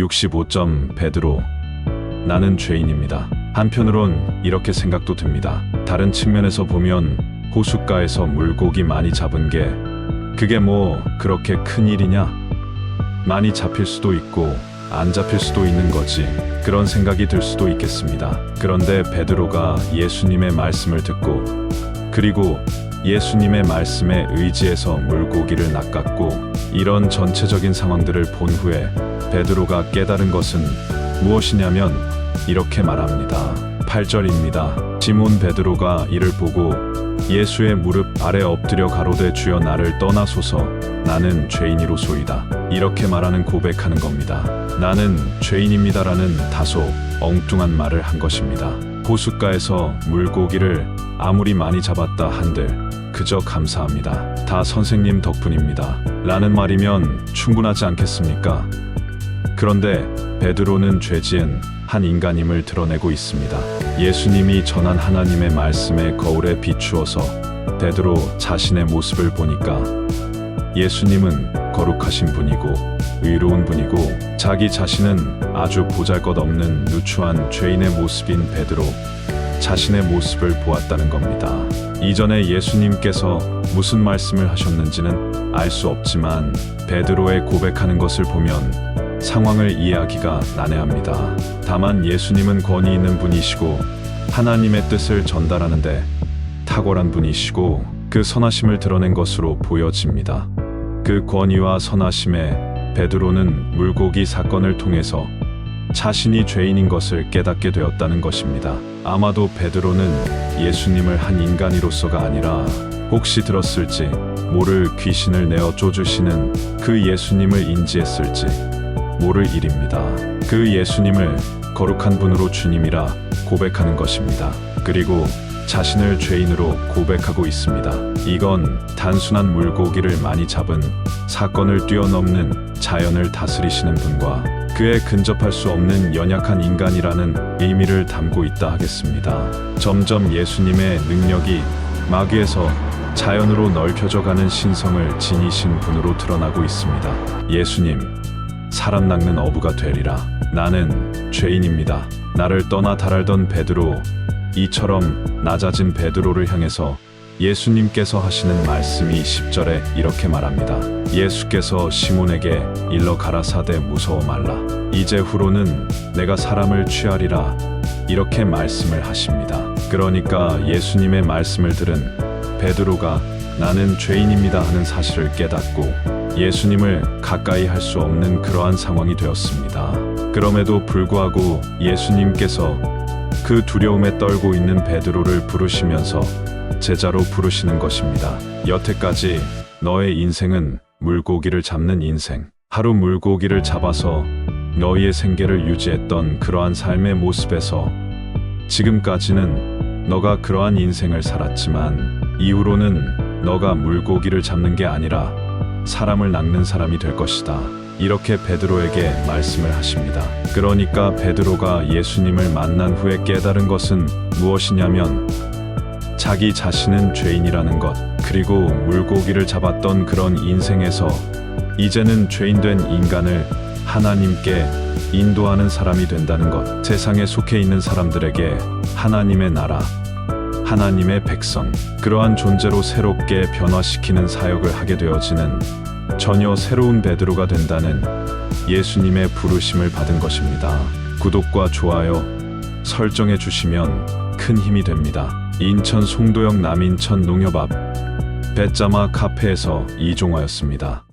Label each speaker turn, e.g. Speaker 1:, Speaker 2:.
Speaker 1: 65점 베드로 나는 죄인입니다. 한편으론 이렇게 생각도 듭니다. 다른 측면에서 보면 호숫가에서 물고기 많이 잡은 게 그게 뭐 그렇게 큰 일이냐? 많이 잡힐 수도 있고 안 잡힐 수도 있는 거지. 그런 생각이 들 수도 있겠습니다. 그런데 베드로가 예수님의 말씀을 듣고 그리고 예수님의 말씀에 의지해서 물고기를 낚았고 이런 전체적인 상황들을 본 후에 베드로가 깨달은 것은 무엇이냐면 이렇게 말합니다. 8절입니다. 시몬 베드로가 이를 보고 예수의 무릎 아래 엎드려 가로되 주여 나를 떠나소서 나는 죄인이로소이다. 이렇게 말하는 고백하는 겁니다. 나는 죄인입니다라는 다소 엉뚱한 말을 한 것입니다. 호숫가에서 물고기를 아무리 많이 잡았다 한들 그저 감사합니다. 다 선생님 덕분입니다. 라는 말이면 충분하지 않겠습니까? 그런데 베드로는 죄지은 한 인간임을 드러내고 있습니다. 예수님이 전한 하나님의 말씀에 거울에 비추어서 베드로 자신의 모습을 보니까 예수님은 거룩하신 분이고 의로운 분이고 자기 자신은 아주 보잘것없는 누추한 죄인의 모습인 베드로 자신의 모습을 보았다는 겁니다. 이전에 예수님께서 무슨 말씀을 하셨는지는 알 수 없지만 베드로의 고백하는 것을 보면 상황을 이해하기가 난해합니다. 다만 예수님은 권위 있는 분이시고 하나님의 뜻을 전달하는데 탁월한 분이시고 그 선하심을 드러낸 것으로 보여집니다. 그 권위와 선하심에 베드로는 물고기 사건을 통해서 자신이 죄인인 것을 깨닫게 되었다는 것입니다. 아마도 베드로는 예수님을 한 인간이로서가 아니라 혹시 들었을지 모를 귀신을 내어 쫓으시는 그 예수님을 인지했을지 모를 일입니다. 그 예수님을 거룩한 분으로 주님이라 고백하는 것입니다. 그리고 자신을 죄인으로 고백하고 있습니다. 이건 단순한 물고기를 많이 잡은 사건을 뛰어넘는 자연을 다스리시는 분과 그에 근접할 수 없는 연약한 인간이라는 의미를 담고 있다 하겠습니다. 점점 예수님의 능력이 마귀에서 자연으로 넓혀져 가는 신성을 지니신 분으로 드러나고 있습니다. 예수님, 사람 낚는 어부가 되리라. 나는 죄인입니다. 나를 떠나 달알던 베드로, 이처럼 낮아진 베드로를 향해서 예수님께서 하시는 말씀이 10절에 이렇게 말합니다. 예수께서 시몬에게 일러 가라사대 무서워 말라. 이제 후로는 내가 사람을 취하리라. 이렇게 말씀을 하십니다. 그러니까 예수님의 말씀을 들은 베드로가 나는 죄인입니다 하는 사실을 깨닫고 예수님을 가까이 할 수 없는 그러한 상황이 되었습니다. 그럼에도 불구하고 예수님께서 그 두려움에 떨고 있는 베드로를 부르시면서 제자로 부르시는 것입니다. 여태까지 너의 인생은 물고기를 잡는 인생. 하루 물고기를 잡아서 너희의 생계를 유지했던 그러한 삶의 모습에서 지금까지는 너가 그러한 인생을 살았지만 이후로는 너가 물고기를 잡는 게 아니라 사람을 낚는 사람이 될 것이다. 이렇게 베드로에게 말씀을 하십니다. 그러니까 베드로가 예수님을 만난 후에 깨달은 것은 무엇이냐면 자기 자신은 죄인이라는 것, 그리고 물고기를 잡았던 그런 인생에서 이제는 죄인된 인간을 하나님께 인도하는 사람이 된다는 것, 세상에 속해 있는 사람들에게 하나님의 나라, 하나님의 백성, 그러한 존재로 새롭게 변화시키는 사역을 하게 되어지는 전혀 새로운 베드로가 된다는 예수님의 부르심을 받은 것입니다. 구독과 좋아요, 설정해 주시면 큰 힘이 됩니다. 인천 송도역 남인천 농협 앞 배짜마 카페에서 이종화였습니다.